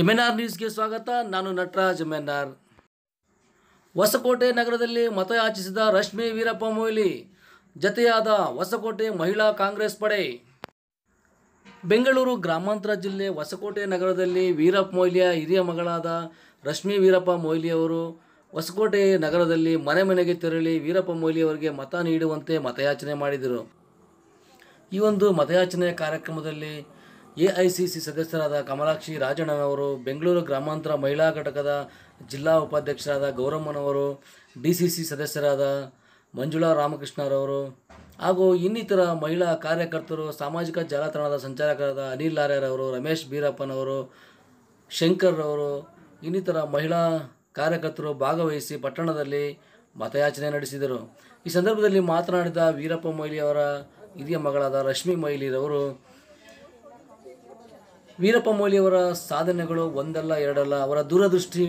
ಎಮ್ಎನ್ಆರ್ ನ್ಯೂಸ್ಗೆ ಸ್ವಾಗತ. ನಾನು ನಟರಾಜ್ ಎಮ್ಎನ್ಆರ್ ಹೊಸಕೋಟೆ ನಗರದಲ್ಲಿ ಮತಯಾಚಿಸಿದ ರಶ್ಮಿ ವೀರಪ್ಪ ಮೊಯ್ಲಿ, ಜತೆಯಾದ ಹೊಸಕೋಟೆ ಮಹಿಳಾ ಕಾಂಗ್ರೆಸ್ ಪಡೆ. ಬೆಂಗಳೂರು ಗ್ರಾಮಾಂತರ ಜಿಲ್ಲೆ ಹೊಸಕೋಟೆ ನಗರದಲ್ಲಿ ವೀರಪ್ಪ ಮೊಯ್ಲಿಯ ಹಿರಿಯ ಮಗಳಾದ ರಶ್ಮಿ ವೀರಪ್ಪ ಮೊಯ್ಲಿ ಅವರು ಹೊಸಕೋಟೆ ನಗರದಲ್ಲಿ ಮನೆ ಮನೆಗೆ ತೆರಳಿ ವೀರಪ್ಪ ಮೊಯ್ಲಿ ಅವರಿಗೆ ಮತ ನೀಡುವಂತೆ ಮತಯಾಚನೆ ಮಾಡಿದರು. ಈ ಒಂದು ಮತಯಾಚನೆ ಕಾರ್ಯಕ್ರಮದಲ್ಲಿ ಎ ಐ ಸಿ ಸಿ ಸದಸ್ಯರಾದ ಕಮಲಾಕ್ಷಿ ರಾಜಣ್ಣನವರು, ಬೆಂಗಳೂರು ಗ್ರಾಮಾಂತರ ಮಹಿಳಾ ಘಟಕದ ಜಿಲ್ಲಾ ಉಪಾಧ್ಯಕ್ಷರಾದ ಗೌರಮ್ಮನವರು ಡಿ ಸಿ ಸಿ ಸದಸ್ಯರಾದ ಮಂಜುಳಾ ರಾಮಕೃಷ್ಣರವರು ಹಾಗೂ ಇನ್ನಿತರ ಮಹಿಳಾ ಕಾರ್ಯಕರ್ತರು, ಸಾಮಾಜಿಕ ಜಾಲತಾಣದ ಸಂಚಾಲಕರಾದ ಅನಿಲ್ ಲಾರ್ಯರವರು ರಮೇಶ್ ಬೀರಪ್ಪನವರು, ಶಂಕರ್ರವರು, ಇನ್ನಿತರ ಮಹಿಳಾ ಕಾರ್ಯಕರ್ತರು ಭಾಗವಹಿಸಿ ಪಟ್ಟಣದಲ್ಲಿ ಮತಯಾಚನೆ ನಡೆಸಿದರು. ಈ ಸಂದರ್ಭದಲ್ಲಿ ಮಾತನಾಡಿದ ವೀರಪ್ಪ ಮೊಯ್ಲಿ ಅವರ ಹಿರಿಯ ಮಗಳಾದ ರಶ್ಮಿ ಮೊಯ್ಲಿರವರು ವೀರಪ್ಪ ಮೊಯ್ಲಿಯವರ ಸಾಧನೆಗಳು ಒಂದಲ್ಲ, ಎರಡಲ್ಲ, ಅವರ ದೂರದೃಷ್ಟಿ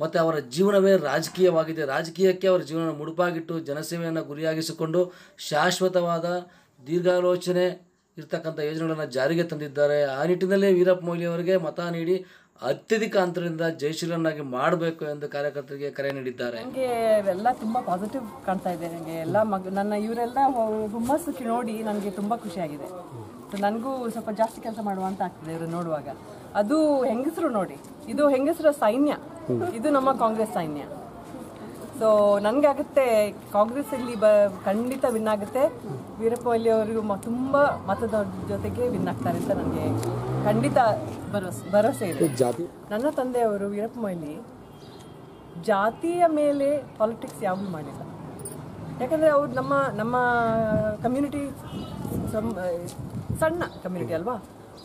ಮತ್ತು ಅವರ ಜೀವನವೇ ರಾಜಕೀಯವಾಗಿದೆ. ರಾಜಕೀಯಕ್ಕೆ ಅವರ ಜೀವನ ಮುಡುಪಾಗಿಟ್ಟು ಜನಸೇವೆಯನ್ನು ಗುರಿಯಾಗಿಸಿಕೊಂಡು ಶಾಶ್ವತವಾದ ದೀರ್ಘಾಲೋಚನೆ ಇರ್ತಕ್ಕಂಥ ಯೋಜನೆಗಳನ್ನು ಜಾರಿಗೆ ತಂದಿದ್ದಾರೆ. ಆ ನಿಟ್ಟಿನಲ್ಲೇ ವೀರಪ್ಪ ಮೊಯ್ಲಿ ಅವರಿಗೆ ಮತ ನೀಡಿ ಅತ್ಯಧಿಕ ಅಂತರದಿಂದ ಜಯಶೀಲನಾಗಿ ಮಾಡಬೇಕು ಎಂದು ಕಾರ್ಯಕರ್ತರಿಗೆ ಕರೆ ನೀಡಿದ್ದಾರೆ. ನನಗೆ ಎಲ್ಲ ತುಂಬ ಪಾಸಿಟಿವ್ ಕಾಣ್ತಾ ಇದೆ ನನಗೆ ಎಲ್ಲ ಮಗ ನನ್ನ ಇವರೆಲ್ಲ ಹುಮ್ಮಸ್ಸು ಕಿ- ನೋಡಿ ನನಗೆ ತುಂಬ ಖುಷಿಯಾಗಿದೆ. ಸೊ ನನಗೂ ಸ್ವಲ್ಪ ಜಾಸ್ತಿ ಕೆಲಸ ಮಾಡುವ ಅಂತ ಆಗ್ತದೆ ಇವರು ನೋಡುವಾಗ. ಅದು ಹೆಂಗಸರು ನೋಡಿ. ಇದು ಹೆಂಗಸರ ಸೈನ್ಯ. ಇದು ನಮ್ಮ ಕಾಂಗ್ರೆಸ್ ಸೈನ್ಯ. ಸೊ ನನಗಾಗುತ್ತೆ ಕಾಂಗ್ರೆಸ್ ಇಲ್ಲಿ ಬ ಖಂಡಿತ ವಿನ್ ಆಗುತ್ತೆ. ವೀರಪ್ಪ ಮೊಯ್ಲಿ ಅವರು ಮ ತುಂಬ ಮತದ ಜೊತೆಗೆ ವಿನ್ ಆಗ್ತಾರೆ ಅಂತ ನನಗೆ ಖಂಡಿತ ಭರೋಸೆ ಭರವಸೆ ಇದೆ. ನನ್ನ ತಂದೆಯವರು ವೀರಪ್ಪ ಮೊಯ್ಲಿ ಜಾತಿಯ ಮೇಲೆ ಪಾಲಿಟಿಕ್ಸ್ ಯಾವಾಗಲೂ ಮಾಡಿಲ್ಲ. ಯಾಕಂದರೆ ಅವ್ರು ನಮ್ಮ ನಮ್ಮ ಕಮ್ಯುನಿಟಿ ಸಣ್ಣ ಕಮ್ಯುನಿಟಿ ಅಲ್ವಾ?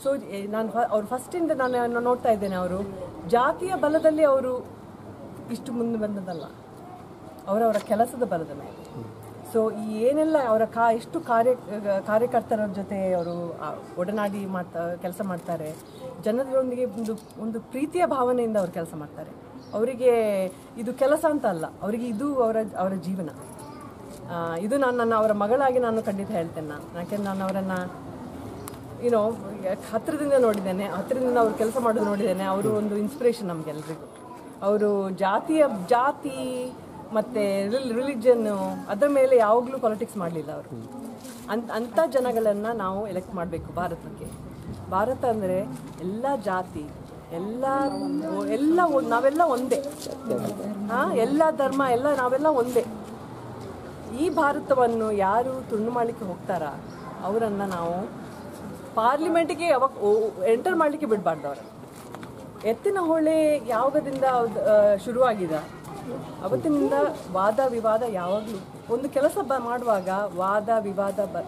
ಸೊ ನಾನು ಅವ್ರು ಫಸ್ಟಿಂದ ನಾನು ನೋಡ್ತಾ ಇದ್ದೇನೆ ಅವರು. ಜಾತಿಯ ಬಲದಲ್ಲಿ ಅವರು ಇಷ್ಟು ಮುಂದೆ ಬಂದದಲ್ಲ ಅವರವರ ಕೆಲಸದ ಬಲದ ಮೇಲೆ. ಸೊ ಈ ಏನೆಲ್ಲ ಅವರ ಕಾ, ಎಷ್ಟು ಕಾರ್ಯ ಕಾರ್ಯಕರ್ತರ ಜೊತೆ ಅವರು ಒಡನಾಡಿ ಮಾಡ್ತಾ ಕೆಲಸ ಮಾಡ್ತಾರೆ, ಜನರೊಂದಿಗೆ ಒಂದು ಒಂದು ಪ್ರೀತಿಯ ಭಾವನೆಯಿಂದ ಅವರು ಕೆಲಸ ಮಾಡ್ತಾರೆ. ಅವರಿಗೆ ಇದು ಕೆಲಸ ಅಂತ ಅಲ್ಲ, ಅವರಿಗೆ ಇದು ಅವರ ಅವರ ಜೀವನ. ಇದು ನಾನು, ನನ್ನ ಅವರ ಮಗಳಾಗಿ ನಾನು ಖಂಡಿತ ಹೇಳ್ತೇನೆ ನಾನು. ಯಾಕೆಂದ್ರೆ ನಾನು ಅವರನ್ನು ಏನೋ ಹತ್ತಿರದಿಂದ ನೋಡಿದ್ದೇನೆ ಹತ್ತಿರದಿಂದ ಅವರು ಕೆಲಸ ಮಾಡೋದು ನೋಡಿದ್ದೇನೆ, ಅವರು ಒಂದು ಇನ್ಸ್ಪಿರೇಷನ್ ನಮಗೆಲ್ಲರಿಗೂ ಅವರು ಜಾತಿಯ, ಜಾತಿ ಮತ್ತು ರಿಲಿಜನ್ ಅದರ ಮೇಲೆ ಯಾವಾಗಲೂ ಪಾಲಿಟಿಕ್ಸ್ ಮಾಡಲಿಲ್ಲ ಅವರು. ಅಂತ ಅಂಥ ಜನಗಳನ್ನು ನಾವು ಎಲೆಕ್ಟ್ ಮಾಡಬೇಕು ಭಾರತಕ್ಕೆ ಭಾರತ ಅಂದರೆ ಎಲ್ಲ ಜಾತಿ ಎಲ್ಲ ಎಲ್ಲ ನಾವೆಲ್ಲ ಒಂದೇ. ಹಾಂ ಎಲ್ಲ ಧರ್ಮ ಎಲ್ಲ ನಾವೆಲ್ಲ ಒಂದೇ. ಈ ಭಾರತವನ್ನು ಯಾರು ತುಂಡು ಮಾಡಲಿಕ್ಕೆ ಹೋಗ್ತಾರಾ? ಅವರನ್ನು ನಾವು ಪಾರ್ಲಿಮೆಂಟಿಗೆ ಯಾವಾಗ ಎಂಟರ್ ಮಾಡಲಿಕ್ಕೆ ಬಿಡಬಾರ್ದು ಅವರು ಎತ್ತಿನ ಹೊಳೆ ಯಾವಾಗದಿಂದ ಅದು, ಅವತ್ತಿನಿಂದ ವಾದ ವಿವಾದ ಯಾವಾಗಲೂ ಒಂದು ಕೆಲಸ ಬ ಮಾಡುವಾಗ ವಾದ ವಿವಾದ ಬ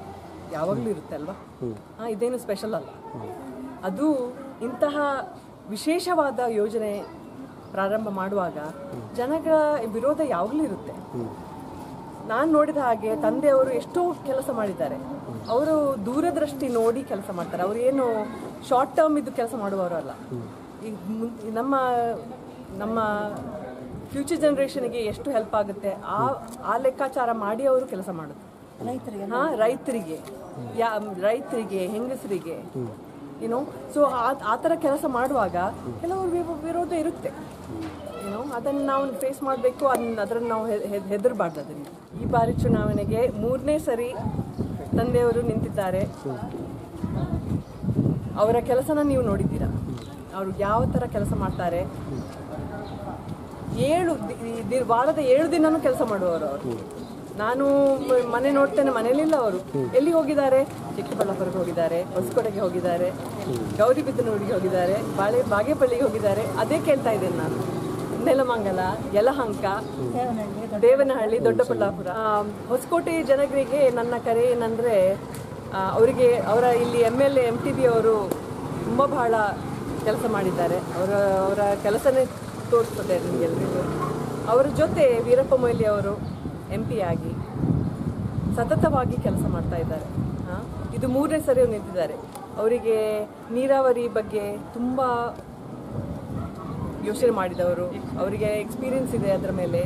ಯಾವಾಗಲೂ ಇರುತ್ತೆ ಅಲ್ವಾ? ಹಾಂ ಇದೇನು ಸ್ಪೆಷಲ್ ಅಲ್ಲ. ಅದು ಇಂತಹ ವಿಶೇಷವಾದ ಯೋಜನೆ ಪ್ರಾರಂಭ ಮಾಡುವಾಗ ಜನಗಳ ವಿರೋಧ ಯಾವಾಗಲೂ ಇರುತ್ತೆ. ನಾನು ನೋಡಿದ ಹಾಗೆ ತಂದೆಯವರು ಎಷ್ಟೋ ಕೆಲಸ ಮಾಡಿದ್ದಾರೆ. ಅವರು ದೂರದೃಷ್ಟಿ ನೋಡಿ ಕೆಲಸ ಮಾಡ್ತಾರೆ. ಅವರು ಏನು ಶಾರ್ಟ್ ಟರ್ಮ್ ಇದು ಕೆಲಸ ಮಾಡುವವರು ಅಲ್ಲ ಈಗ ನಮ್ಮ ನಮ್ಮ ಫ್ಯೂಚರ್ ಜನ್ರೇಷನ್ಗೆ ಎಷ್ಟು ಹೆಲ್ಪ್ ಆಗುತ್ತೆ? ಆ ಆ ಲೆಕ್ಕಾಚಾರ ಮಾಡಿ ಅವರು ಕೆಲಸ ಮಾಡುದು. ರೈತರಿಗೆ? ಹಾ ರೈತರಿಗೆ. ಯಾ ರೈತರಿಗೆ ಹೆಂಗಸರಿಗೆ. ಏನೋ ಸೊ ಆ ಥರ ಕೆಲಸ ಮಾಡುವಾಗ ಕೆಲವರು ವಿರೋಧ ಇರುತ್ತೆ. ಏನೋ ಅದನ್ನು ನಾವು ಫೇಸ್ ಮಾಡಬೇಕು ಅದನ್ನ ಅದನ್ನು ನಾವು ಹೆದರಬಾರ್ದು ಅದನ್ನು. ಈ ಬಾರಿ ಚುನಾವಣೆಗೆ ಮೂರನೇ ಸರಿ ತಂದೆಯವರು ನಿಂತಿದ್ದಾರೆ. ಅವರ ಕೆಲಸನ ನೀವು ನೋಡಿದ್ದೀರಾ? ಅವರು ಯಾವ ಥರ ಕೆಲಸ ಮಾಡ್ತಾರೆ? ಏಳು ವಾರದ ಏಳು ದಿನನೂ ಕೆಲಸ ಮಾಡುವವರು ಅವರು. ನಾನು ಮನೆ ನೋಡ್ತೇನೆ, ಮನೆಯಲ್ಲಿಲ್ಲ ಅವರು. ಎಲ್ಲಿ ಹೋಗಿದ್ದಾರೆ? ಚಿಕ್ಕಬಳ್ಳಾಪುರಕ್ಕೆ ಹೋಗಿದ್ದಾರೆ, ಹೊಸಕೋಟೆಗೆ ಹೋಗಿದ್ದಾರೆ ಗೌರಿಬಿದ್ದನೂರಿಗೆ ಹೋಗಿದ್ದಾರೆ, ಬಾಳೆ, ಬಾಗೇಪಳ್ಳಿಗೆ ಹೋಗಿದ್ದಾರೆ. ಅದೇ ಕೇಳ್ತಾ ಇದ್ದೇನೆ ನಾನು. ನೆಲಮಂಗಲ, ಯಲಹಂಕ, ದೇವನಹಳ್ಳಿ, ದೊಡ್ಡಬಳ್ಳಾಪುರ. ಹೊಸಕೋಟೆ ಜನರಿಗೆ ನನ್ನ ಕರೆ ಏನಂದರೆ ಅವರಿಗೆ ಅವರ ಇಲ್ಲಿ M L A M T B ಅವರು ತುಂಬ ಬಹಳ ಕೆಲಸ ಮಾಡಿದ್ದಾರೆ. ಅವರ ಅವರ ಕೆಲಸನೇ ತೋರಿಸ್ತದೆ ನಿಮಗೆಲ್ಲರಿಗೂ ಅವರ ಜೊತೆ ವೀರಪ್ಪ ಮೊಯ್ಲಿ ಅವರು ಎಂ ಆಗಿ ಸತತವಾಗಿ ಕೆಲಸ ಮಾಡ್ತಾ ಇದ್ದಾರೆ. ಇದು ಮೂರನೇ ಸರಿ ನಿಂತಿದ್ದಾರೆ. ಅವರಿಗೆ ನೀರಾವರಿ ಬಗ್ಗೆ ತುಂಬ ಯೋಚನೆ ಮಾಡಿದವರು. ಅವರಿಗೆ ಎಕ್ಸ್ಪೀರಿಯನ್ಸ್ ಇದೆ ಅದರ ಮೇಲೆ.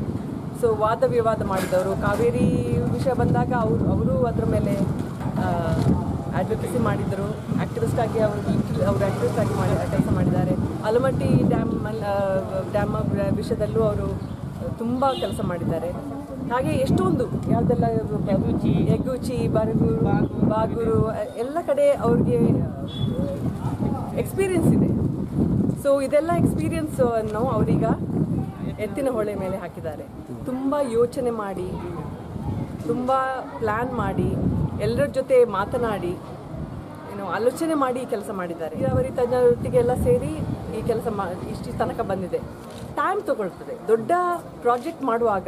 ಸೊ ವಾದ ವಿವಾದ ಮಾಡಿದವರು. ಕಾವೇರಿ ವಿಷಯ ಬಂದಾಗ ಅವರು ಅವರು ಅದರ ಮೇಲೆ ಅಡ್ವೊಕೇಸಿ ಮಾಡಿದರು. ಆಕ್ಟಿವಿಸ್ಟ್ ಆಗಿ ಅವರು ಅವರು ಆಕ್ಟಿವಿಸ್ಟ್ ಆಗಿ ಮಾಡಿ ಕೆಲಸ ಮಾಡಿದ್ದಾರೆ. ಆಲಮಟ್ಟಿ ಡ್ಯಾಮ್ ಡ್ಯಾಮ್ ವಿಷಯದಲ್ಲೂ ಅವರು ತುಂಬ ಕೆಲಸ ಮಾಡಿದ್ದಾರೆ. ಹಾಗೆ ಎಷ್ಟೊಂದು ಯಾವುದೆಲ್ಲ ಎಗ್ಗುಚಿ ಬರಗೂರು ಬಾಗೂರು. ಎಲ್ಲ ಕಡೆ ಅವ್ರಿಗೆ ಎಕ್ಸ್ಪೀರಿಯನ್ಸ್ ಇದೆ. ಸೊ ಇದೆಲ್ಲ ಎಕ್ಸ್ಪೀರಿಯನ್ಸ್ ಅನ್ನು ಅವರೀಗ ಎತ್ತಿನ ಹೊಳೆ ಮೇಲೆ ಹಾಕಿದ್ದಾರೆ. ತುಂಬ ಯೋಚನೆ ಮಾಡಿ ತುಂಬ ಪ್ಲ್ಯಾನ್ ಮಾಡಿ ಎಲ್ಲರ ಜೊತೆ ಮಾತನಾಡಿ ಏನು ಆಲೋಚನೆ ಮಾಡಿ ಈ ಕೆಲಸ ಮಾಡಿದ್ದಾರೆ. ನೀರಾವರಿ ತಜ್ಞರೊಟ್ಟಿಗೆ ಎಲ್ಲ ಸೇರಿ ಈ ಕೆಲಸ ಮಾ, ಇಷ್ಟು ತನಕ ಬಂದಿದೆ. ಟೈಮ್ ತಗೊಳ್ತದೆ. ದೊಡ್ಡ ಪ್ರಾಜೆಕ್ಟ್ ಮಾಡುವಾಗ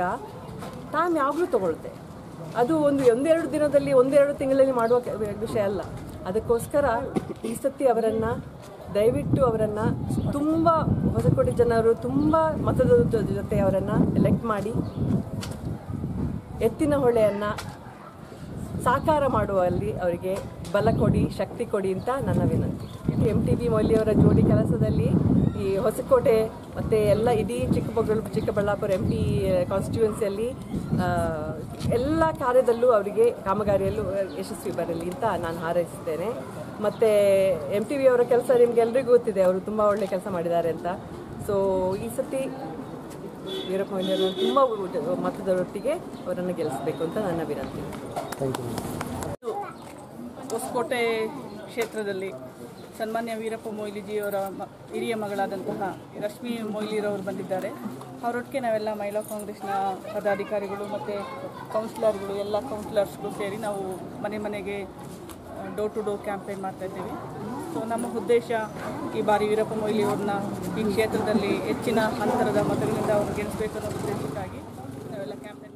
ಟೈಮ್ ಯಾವಾಗಲೂ ತಗೊಳುತ್ತೆ ಅದು ಒಂದು, ಒಂದೆರಡು ದಿನದಲ್ಲಿ, ಒಂದೆರಡು ತಿಂಗಳಲ್ಲಿ ಮಾಡುವ ವಿಷಯ ಅಲ್ಲ. ಅದಕ್ಕೋಸ್ಕರ ಈ ಸತಿ ಅವರನ್ನು ದಯವಿಟ್ಟು ಅವರನ್ನು ತುಂಬ ಹೊಸಕೋಟೆ ಜನರು ತುಂಬ ಮತದ ಜೊತೆ ಅವರನ್ನು ಎಲೆಕ್ಟ್ ಮಾಡಿ ಎತ್ತಿನ ಹೊಳೆಯನ್ನು ಸಾಕಾರ ಮಾಡುವಲ್ಲಿ ಅವರಿಗೆ ಬಲ ಕೊಡಿ, ಶಕ್ತಿ ಕೊಡಿ ಅಂತ ನನ್ನ ವಿನಂತಿ. ಎಂ ಟಿ ಬಿ ಮೌಲ್ಯವರ ಜೋಡಿ ಕೆಲಸದಲ್ಲಿ ಈ ಹೊಸಕೋಟೆ ಮತ್ತು ಎಲ್ಲ ಇಡೀ ಚಿಕ್ಕಮಗಳೂರು, ಚಿಕ್ಕಬಳ್ಳಾಪುರ ಎಂ ಪಿ ಕಾನ್ಸ್ಟಿಟ್ಯೂನ್ಸಿಯಲ್ಲಿ ಎಲ್ಲ ಕಾರ್ಯದಲ್ಲೂ ಅವರಿಗೆ ಕಾಮಗಾರಿಯಲ್ಲೂ ಯಶಸ್ವಿ ಬರಲಿ ಅಂತ ನಾನು ಹಾರೈಸುತ್ತೇನೆ. ಮತ್ತು ಎಂ ಟಿ ವಿ ಅವರ ಕೆಲಸ ನಿಮಗೆಲ್ಲರಿಗೂ ಗೊತ್ತಿದೆ, ಅವರು ತುಂಬ ಒಳ್ಳೆ ಕೆಲಸ ಮಾಡಿದ್ದಾರೆ ಅಂತ. ಸೊ ಈ ಸತಿ ವೀರಪ್ಪ ಮೊಯ್ಲಿಯವರು ತುಂಬ ಮತದೊಟ್ಟಿಗೆ ಅವರನ್ನು ಗೆಲ್ಲಿಸಬೇಕು ಅಂತ ನನ್ನ ವಿನಂತಿ. ಥ್ಯಾಂಕ್ ಯು ಹೊಸಕೋಟೆ ಕ್ಷೇತ್ರದಲ್ಲಿ ಸನ್ಮಾನ್ಯ ವೀರಪ್ಪ ಮೊಯ್ಲಿಜಿಯವರ ಮ, ಹಿರಿಯ ಮಗಳಾದಂತಹ ರಶ್ಮಿ ಮೊಯ್ಲಿರವರು ಬಂದಿದ್ದಾರೆ. ಅವರೊಟ್ಟಿಗೆ ನಾವೆಲ್ಲ ಮಹಿಳಾ ಕಾಂಗ್ರೆಸ್ನ ಪದಾಧಿಕಾರಿಗಳು ಮತ್ತು ಕೌನ್ಸಿಲರ್ಗಳು, ಎಲ್ಲ ಕೌನ್ಸಿಲರ್ಸ್ಗಳು ಸೇರಿ ನಾವು ಮನೆ ಮನೆಗೆ ಡೋರ್ ಟು ಡೋರ್ ಕ್ಯಾಂಪೇನ್ ಮಾಡ್ತಾ ಇದ್ದೀವಿ. ಸೊ ನಮ್ಮ ಉದ್ದೇಶ ಈ ಬಾರಿ ವೀರಪ್ಪ ಮೊಯ್ಲಿ ಅವ್ರನ್ನ ಈ ಕ್ಷೇತ್ರದಲ್ಲಿ ಹೆಚ್ಚಿನ ಅಂತರದ ಮತಗಳಿಂದ ಅವರು ಗೆಲ್ಲಿಸಬೇಕು ಅನ್ನೋ ಉದ್ದೇಶಕ್ಕಾಗಿ ನಾವೆಲ್ಲ ಕ್ಯಾಂಪೇನ್